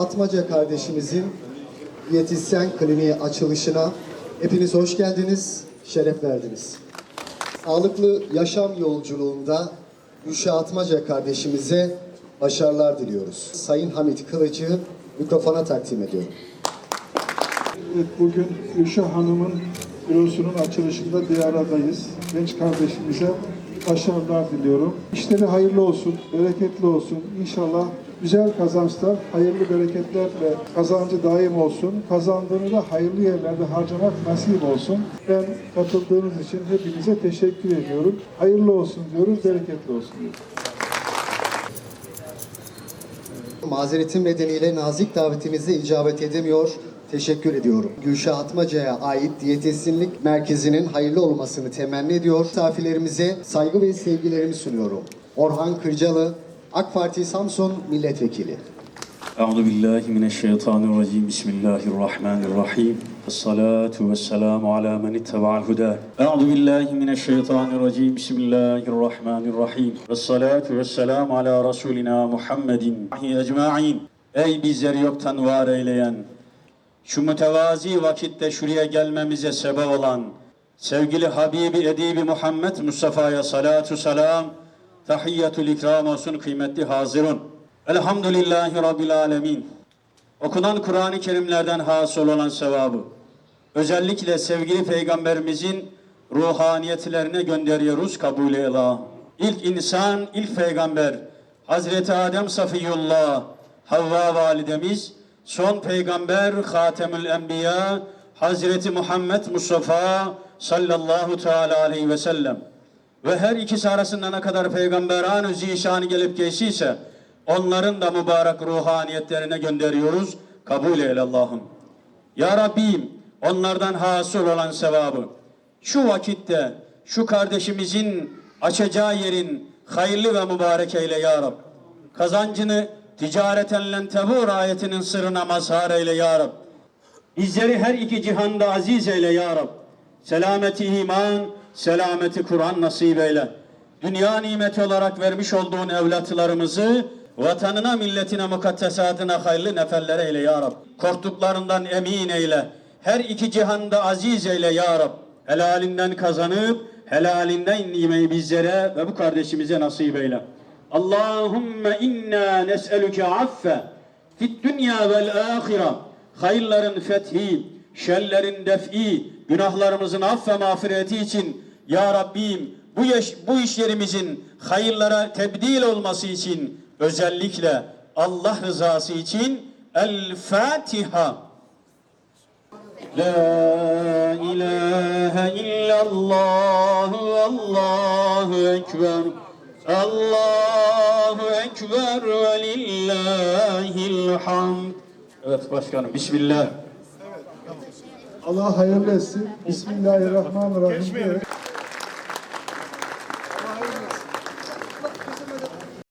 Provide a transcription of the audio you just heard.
Atmaca kardeşimizin diyetisyen kliniği açılışına hepiniz hoş geldiniz, şeref verdiniz. Sağlıklı yaşam yolculuğunda Gülşah Atmaca kardeşimize başarılar diliyoruz. Sayın Hamit Kılıcı mikrofona takdim ediyorum. Evet, bugün Gülşah Hanım'ın bürosunun açılışında Diyara'dayız. Genç kardeşimize başarılar diliyorum. İşleri hayırlı olsun, bereketli olsun. İnşallah güzel kazançlar, hayırlı bereketlerle kazancı daim olsun. Kazandığını da hayırlı yerlerde harcamak nasip olsun. Ben katıldığınız için hepinize teşekkür ediyorum. Hayırlı olsun diyoruz, bereketli olsun diyoruz. Mazeretim nedeniyle nazik davetimize icabet edemiyor. Teşekkür ediyorum. Gülşah Atmaca'ya ait diyetisyenlik merkezinin hayırlı olmasını temenni ediyor. Misafirlerimize saygı ve sevgilerimi sunuyorum. Orhan Kırcalı, AK Parti Samsun Milletvekili. Euzu billahi mineşşeytanirracim. Bismillahirrahmanirrahim. Esselatu vesselamu ala men itteba'al huda. Euzu billahi mineşşeytanirracim. Bismillahirrahmanirrahim. Esselatu vesselamu ala rasulina Muhammedin ecmaîn. Ey bizleri yoktan var eyleyen, şu mütevazi vakitte şuraya gelmemize sebep olan sevgili Habibi Edibi Muhammed Mustafa'ya salatu selam tahiyyatül ikram olsun kıymetli hazirun. Elhamdülillahi Rabbil alemin. Okunan Kur'an-ı Kerimlerden hasıl olan sevabı, özellikle sevgili Peygamberimizin ruhaniyetlerine gönderiyoruz kabul eyle. İlk insan, ilk peygamber, Hazreti Adem Safiyullah, Havva validemiz, son peygamber Hatemül Enbiya, Hazreti Muhammed Mustafa sallallahu teala aleyhi ve sellem. Ve her ikisi arasında ne kadar peygamberan zişanı gelip geçtiyse onların da mübarek ruhaniyetlerine gönderiyoruz. Kabul eyle Allah'ım. Ya Rabbim onlardan hasıl olan sevabı şu vakitte şu kardeşimizin açacağı yerin hayırlı ve mübarek eyle ya Rab. Kazancını ticareten len tebur ayetinin sırrına mazhar eyle ya Rab. Bizleri her iki cihanda aziz eyle ya Rab. Selameti iman, selameti Kur'an nasip eyle. Dünya nimeti olarak vermiş olduğun evlatlarımızı vatanına, milletine, mukaddesatına hayırlı neferler eyle ya Rab. Korktuklarından emin eyle. Her iki cihanda aziz eyle ya Rab. Helalinden kazanıp helalinden yemeği bizlere ve bu kardeşimize nasip eyle. Allahümme inna nes'eluke affe fit dünya vel ahire hayırların fethi, şerlerin def'i, günahlarımızın aff ve mağfireti için Ya Rabbim bu, yaş, bu işlerimizin hayırlara tebdil olması için özellikle Allah rızası için El Fatiha. La ilahe illallah Allahu ekber Allahu ekber ve lillahil hamd. Evet başkanım bismillah. Allah hayırlı etsin. Bismillahirrahmanirrahim. diyerek